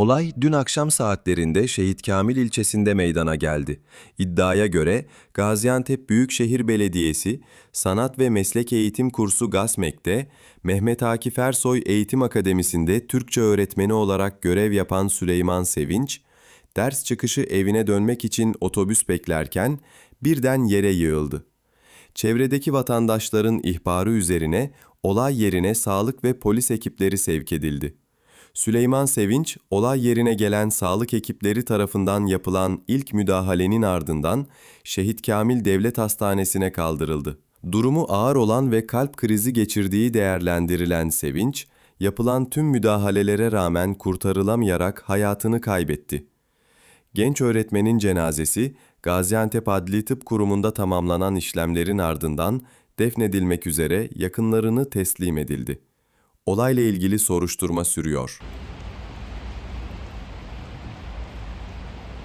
Olay dün akşam saatlerinde Şehit Kamil ilçesinde meydana geldi. İddiaya göre Gaziantep Büyükşehir Belediyesi Sanat ve Meslek Eğitim Kursu GASMEK'te Mehmet Akif Ersoy Eğitim Akademisi'nde Türkçe öğretmeni olarak görev yapan Süleyman Sevinç, ders çıkışı evine dönmek için otobüs beklerken birden yere yığıldı. Çevredeki vatandaşların ihbarı üzerine olay yerine sağlık ve polis ekipleri sevk edildi. Süleyman Sevinç, olay yerine gelen sağlık ekipleri tarafından yapılan ilk müdahalenin ardından Şehit Kamil Devlet Hastanesi'ne kaldırıldı. Durumu ağır olan ve kalp krizi geçirdiği değerlendirilen Sevinç, yapılan tüm müdahalelere rağmen kurtarılamayarak hayatını kaybetti. Genç öğretmenin cenazesi Gaziantep Adli Tıp Kurumu'nda tamamlanan işlemlerin ardından defnedilmek üzere yakınlarını teslim edildi. Olayla ilgili soruşturma sürüyor.